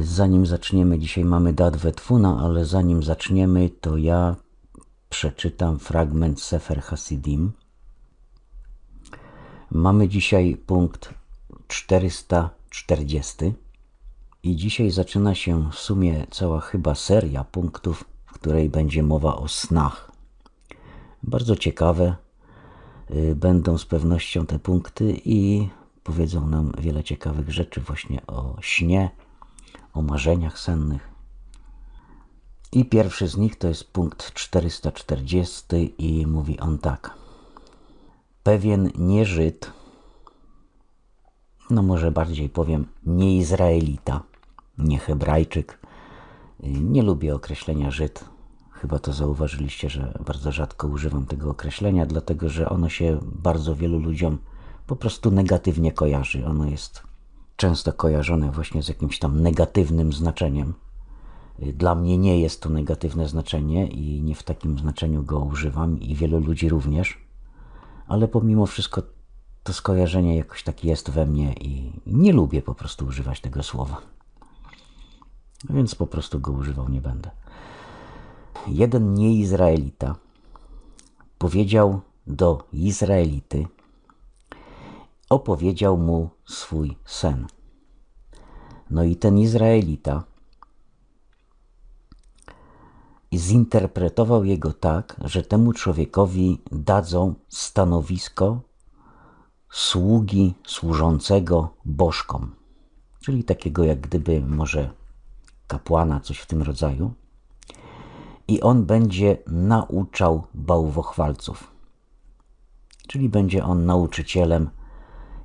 Zanim zaczniemy, dzisiaj mamy datwę Twuna, ale zanim zaczniemy, to ja przeczytam fragment Sefer Hasidim. Mamy dzisiaj punkt 440 i dzisiaj zaczyna się w sumie cała chyba seria punktów, w której będzie mowa o snach. Bardzo ciekawe y, będą z pewnością te punkty i powiedzą nam wiele ciekawych rzeczy właśnie o śnie, o marzeniach sennych. I pierwszy z nich to jest punkt 440 i mówi on tak. Pewien nieżyd, no może bardziej powiem nie Izraelita, nie Hebrajczyk, nie lubię określenia Żyd. Chyba to zauważyliście, że bardzo rzadko używam tego określenia, dlatego że ono się bardzo wielu ludziom po prostu negatywnie kojarzy. Ono jest często kojarzone właśnie z jakimś tam negatywnym znaczeniem. Dla mnie nie jest to negatywne znaczenie i nie w takim znaczeniu go używam i wielu ludzi również, ale pomimo wszystko to skojarzenie jakoś tak jest we mnie i nie lubię po prostu używać tego słowa. Więc po prostu go używał nie będę. Jeden nieizraelita powiedział do Izraelity, opowiedział mu swój sen. No i ten Izraelita zinterpretował jego tak, że temu człowiekowi dadzą stanowisko sługi służącego bożkom, czyli takiego jak gdyby może kapłana, coś w tym rodzaju. I on będzie nauczał bałwochwalców, czyli będzie on nauczycielem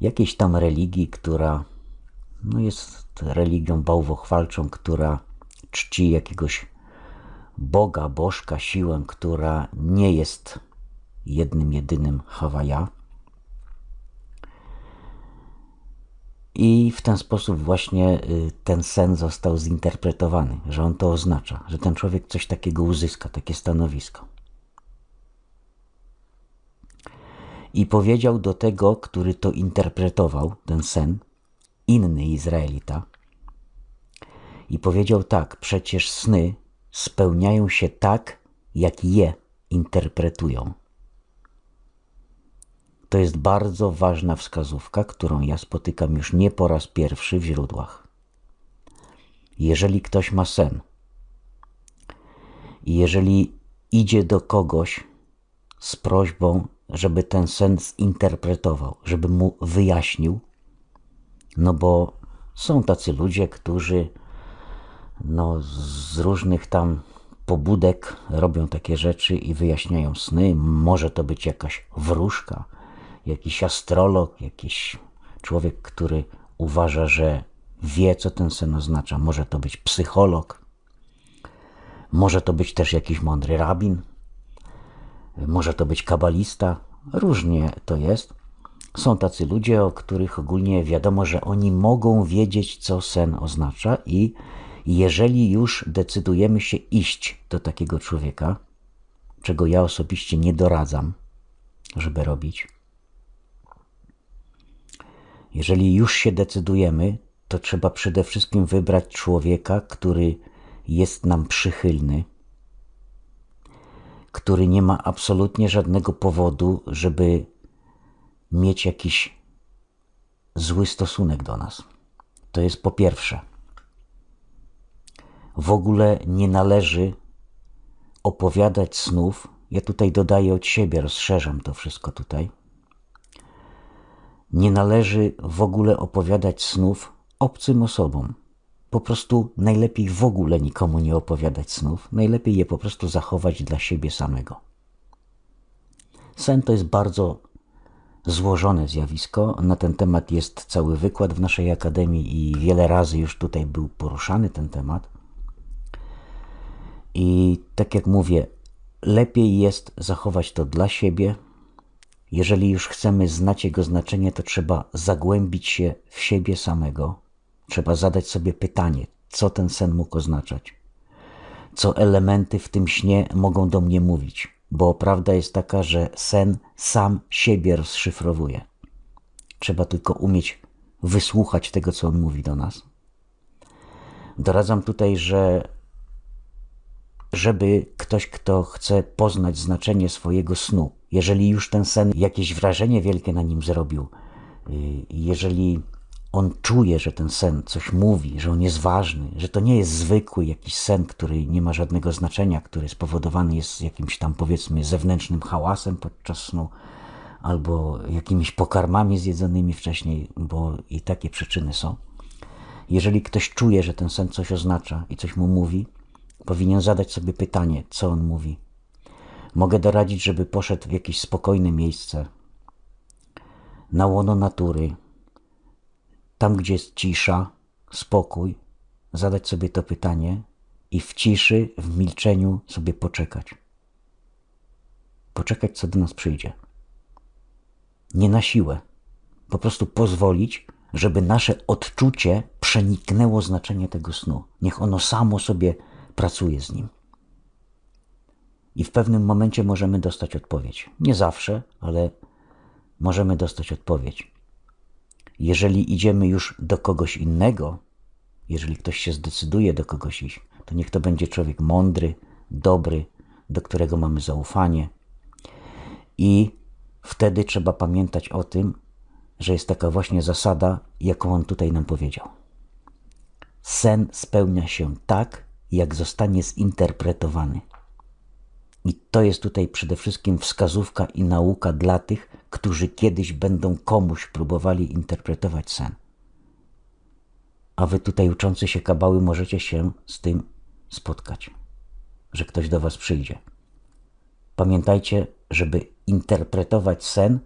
jakiejś tam religii, która no jest religią bałwochwalczą, która czci jakiegoś Boga, Bożka, siłę, która nie jest jednym, jedynym Hawaja. I w ten sposób właśnie y, ten sen został zinterpretowany, że on to oznacza, że ten człowiek coś takiego uzyska, takie stanowisko. I powiedział do tego, który to interpretował, ten sen, inny Izraelita, i powiedział tak: Przecież sny spełniają się tak, jak je interpretują. To jest bardzo ważna wskazówka, którą ja spotykam już nie po raz pierwszy w źródłach. Jeżeli ktoś ma sen i jeżeli idzie do kogoś z prośbą, żeby ten sen zinterpretował, żeby mu wyjaśnił, no bo są tacy ludzie, którzy no, z różnych tam pobudek robią takie rzeczy i wyjaśniają sny. Może to być jakaś wróżka, jakiś astrolog, jakiś człowiek, który uważa, że wie, co ten sen oznacza. Może to być psycholog, może to być też jakiś mądry rabin, może to być kabalista. Różnie to jest. Są tacy ludzie, o których ogólnie wiadomo, że oni mogą wiedzieć, co sen oznacza, i jeżeli już decydujemy się iść do takiego człowieka, czego ja osobiście nie doradzam, żeby robić, jeżeli już się decydujemy, to trzeba przede wszystkim wybrać człowieka, który jest nam przychylny, który nie ma absolutnie żadnego powodu, żeby mieć jakiś zły stosunek do nas. To jest po pierwsze. W ogóle nie należy opowiadać snów. Ja tutaj dodaję od siebie, rozszerzam to wszystko tutaj. Nie należy w ogóle opowiadać snów obcym osobom. Po prostu najlepiej w ogóle nikomu nie opowiadać snów. Najlepiej je po prostu zachować dla siebie samego. Sen to jest bardzo złożone zjawisko. Na ten temat jest cały wykład w naszej akademii i wiele razy już tutaj był poruszany ten temat. I tak jak mówię, lepiej jest zachować to dla siebie. Jeżeli już chcemy znać jego znaczenie, to trzeba zagłębić się w siebie samego. Trzeba zadać sobie pytanie, co ten sen mógł oznaczać, co elementy w tym śnie mogą do mnie mówić, bo prawda jest taka, że sen sam siebie rozszyfrowuje. Trzeba tylko umieć wysłuchać tego, co on mówi do nas. Doradzam tutaj, że żeby ktoś, kto chce poznać znaczenie swojego snu, jeżeli już ten sen jakieś wrażenie wielkie na nim zrobił, y, jeżeli on czuje, że ten sen coś mówi, że on jest ważny, że to nie jest zwykły jakiś sen, który nie ma żadnego znaczenia, który spowodowany jest jakimś tam powiedzmy zewnętrznym hałasem podczas snu, albo jakimiś pokarmami zjedzonymi wcześniej, bo i takie przyczyny są. Jeżeli ktoś czuje, że ten sen coś oznacza i coś mu mówi, powinien zadać sobie pytanie, co on mówi. Mogę doradzić, żeby poszedł w jakieś spokojne miejsce, na łono natury, tam gdzie jest cisza, spokój, zadać sobie to pytanie i w ciszy, w milczeniu sobie poczekać. Poczekać, co do nas przyjdzie. Nie na siłę. Po prostu pozwolić, żeby nasze odczucie przeniknęło znaczenie tego snu. Niech ono samo sobie pracuje z nim. I w pewnym momencie możemy dostać odpowiedź. Nie zawsze, ale możemy dostać odpowiedź. Jeżeli idziemy już do kogoś innego, jeżeli ktoś się zdecyduje do kogoś iść, to niech to będzie człowiek mądry, dobry, do którego mamy zaufanie. I wtedy trzeba pamiętać o tym, że jest taka właśnie zasada, jaką on tutaj nam powiedział. Sen spełnia się tak, jak zostanie zinterpretowany. I to jest tutaj przede wszystkim wskazówka i nauka dla tych, którzy kiedyś będą komuś próbowali interpretować sen. A wy tutaj uczący się kabały możecie się z tym spotkać, że ktoś do was przyjdzie. Pamiętajcie, żeby interpretować sen,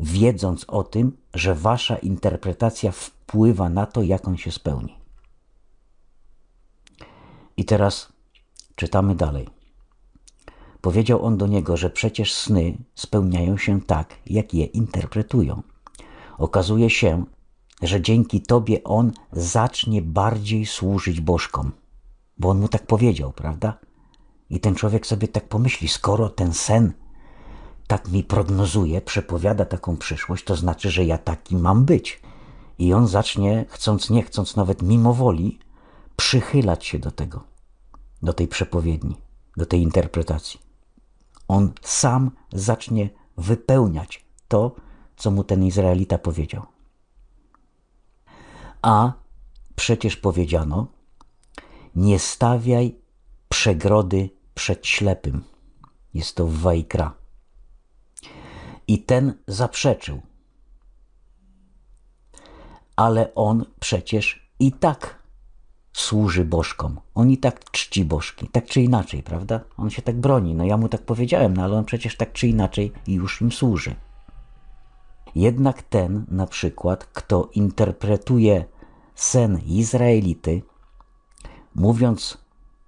wiedząc o tym, że wasza interpretacja wpływa na to, jak on się spełni. I teraz czytamy dalej. Powiedział on do niego, że przecież sny spełniają się tak, jak je interpretują. Okazuje się, że dzięki tobie on zacznie bardziej służyć bożkom, bo on mu tak powiedział, prawda? I ten człowiek sobie tak pomyśli, skoro ten sen tak mi prognozuje, przepowiada taką przyszłość, to znaczy, że ja taki mam być. I on zacznie, chcąc nie chcąc, nawet mimo woli, przychylać się do tego, do tej przepowiedni, do tej interpretacji. On sam zacznie wypełniać to, co mu ten Izraelita powiedział. A przecież powiedziano: Nie stawiaj przegrody przed ślepym. Jest to w Wajkra. I ten zaprzeczył. Ale on przecież i tak służy bożkom. On i tak czci bożki, tak czy inaczej, prawda? On się tak broni. No ja mu tak powiedziałem, no ale on przecież tak czy inaczej już im służy. Jednak ten, na przykład, kto interpretuje sen Izraelity, mówiąc,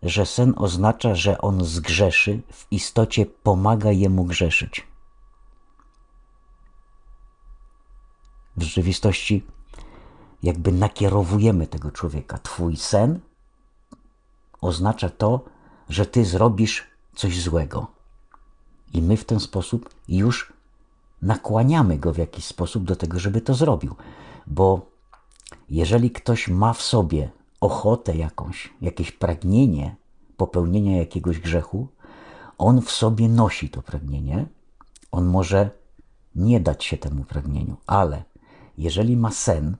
że sen oznacza, że on zgrzeszy, w istocie pomaga jemu grzeszyć. W rzeczywistości jakby nakierowujemy tego człowieka. Twój sen oznacza to, że ty zrobisz coś złego. I my w ten sposób już nakłaniamy go w jakiś sposób do tego, żeby to zrobił. Bo jeżeli ktoś ma w sobie ochotę jakąś, jakieś pragnienie popełnienia jakiegoś grzechu, on w sobie nosi to pragnienie. On może nie dać się temu pragnieniu, ale jeżeli ma sen,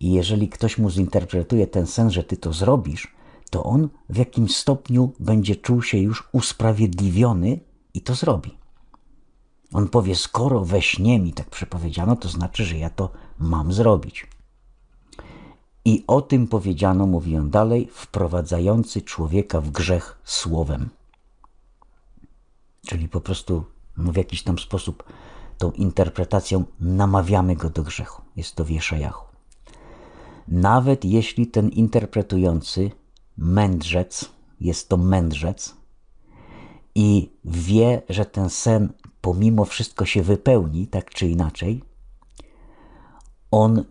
i jeżeli ktoś mu zinterpretuje ten sen, że ty to zrobisz, to on w jakimś stopniu będzie czuł się już usprawiedliwiony i to zrobi. On powie, skoro we śnie mi tak przepowiedziano, to znaczy, że ja to mam zrobić. I o tym powiedziano, mówi on dalej, wprowadzający człowieka w grzech słowem. Czyli po prostu no w jakiś tam sposób tą interpretacją namawiamy go do grzechu. Jest to w Jeszajachu nawet jeśli ten interpretujący mędrzec, jest to mędrzec i wie, że ten sen pomimo wszystko się wypełni, tak czy inaczej, on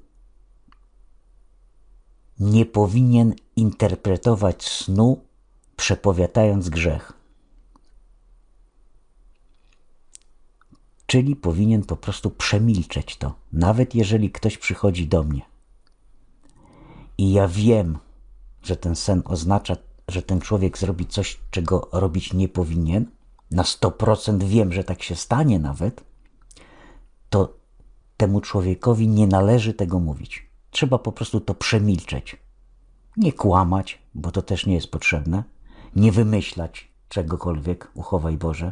nie powinien interpretować snu, przepowiadając grzech. Czyli powinien po prostu przemilczeć to, nawet jeżeli ktoś przychodzi do mnie i ja wiem że ten sen oznacza, że ten człowiek zrobi coś, czego robić nie powinien, na 100% wiem, że tak się stanie nawet, to temu człowiekowi nie należy tego mówić. Trzeba po prostu to przemilczeć. Nie kłamać, bo to też nie jest potrzebne. Nie wymyślać czegokolwiek, uchowaj Boże.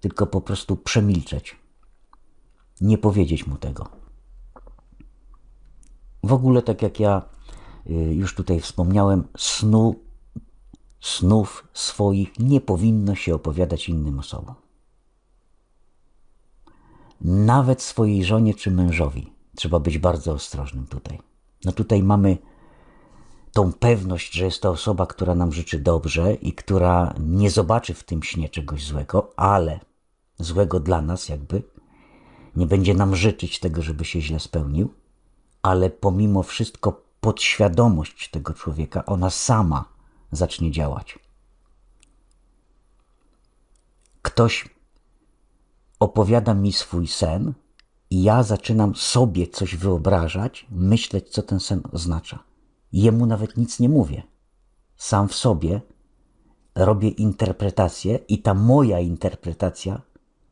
Tylko po prostu przemilczeć. Nie powiedzieć mu tego. W ogóle, tak jak ja y, już tutaj wspomniałem, snu, snów swoich nie powinno się opowiadać innym osobom. Nawet swojej żonie czy mężowi. Trzeba być bardzo ostrożnym tutaj. No tutaj mamy tą pewność, że jest to osoba, która nam życzy dobrze i która nie zobaczy w tym śnie czegoś złego, ale złego dla nas jakby, nie będzie nam życzyć tego, żeby się źle spełnił, ale pomimo wszystko podświadomość tego człowieka, ona sama zacznie działać. Ktoś opowiada mi swój sen i ja zaczynam sobie coś wyobrażać, myśleć, co ten sen oznacza. Jemu nawet nic nie mówię. Sam w sobie robię interpretację i ta moja interpretacja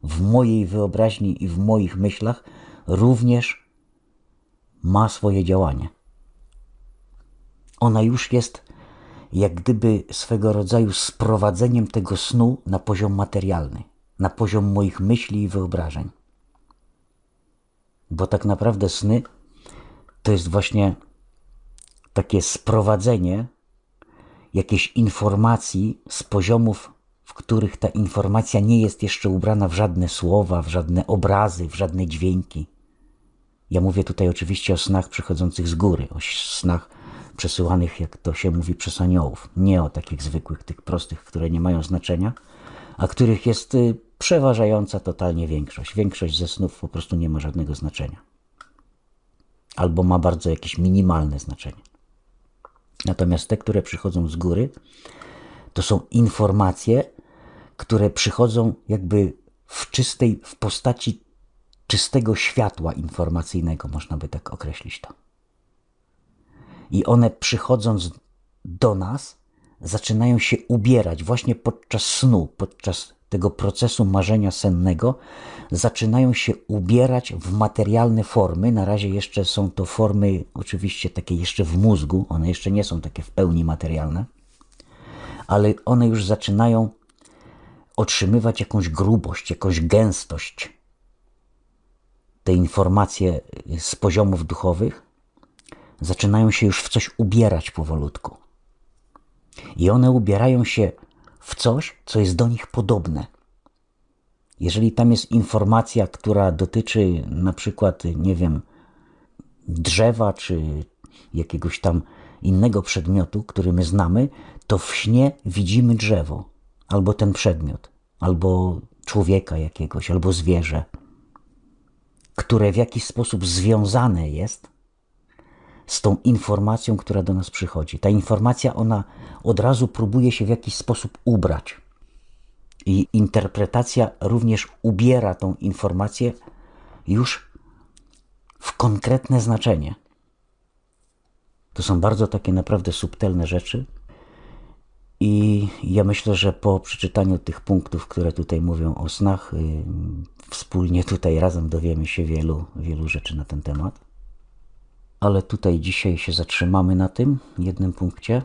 w mojej wyobraźni i w moich myślach również ma swoje działanie. Ona już jest jak gdyby swego rodzaju sprowadzeniem tego snu na poziom materialny, na poziom moich myśli i wyobrażeń. Bo tak naprawdę sny to jest właśnie takie sprowadzenie jakiejś informacji z poziomów, w których ta informacja nie jest jeszcze ubrana w żadne słowa, w żadne obrazy, w żadne dźwięki. Ja mówię tutaj oczywiście o snach przychodzących z góry, o snach przesyłanych, jak to się mówi, przez aniołów. Nie o takich zwykłych, tych prostych, które nie mają znaczenia, a których jest y, przeważająca totalnie większość. Większość ze snów po prostu nie ma żadnego znaczenia. Albo ma bardzo jakieś minimalne znaczenie. Natomiast te, które przychodzą z góry, to są informacje, które przychodzą jakby w czystej, w postaci czystego światła informacyjnego, można by tak określić to. I one przychodząc do nas, zaczynają się ubierać właśnie podczas snu, podczas tego procesu marzenia sennego, zaczynają się ubierać w materialne formy. Na razie jeszcze są to formy, oczywiście takie jeszcze w mózgu, one jeszcze nie są takie w pełni materialne, ale one już zaczynają otrzymywać jakąś grubość, jakąś gęstość. Te informacje z poziomów duchowych zaczynają się już w coś ubierać powolutku. I one ubierają się w coś, co jest do nich podobne. Jeżeli tam jest informacja, która dotyczy na przykład, nie wiem, drzewa czy jakiegoś tam innego przedmiotu, który my znamy, to w śnie widzimy drzewo, albo ten przedmiot, albo człowieka jakiegoś, albo zwierzę, które w jakiś sposób związane jest z tą informacją, która do nas przychodzi. Ta informacja, ona od razu próbuje się w jakiś sposób ubrać. I interpretacja również ubiera tą informację już w konkretne znaczenie. To są bardzo takie naprawdę subtelne rzeczy. I ja myślę, że po przeczytaniu tych punktów, które tutaj mówią o snach, wspólnie tutaj razem dowiemy się wielu, wielu rzeczy na ten temat. Ale tutaj dzisiaj się zatrzymamy na tym jednym punkcie.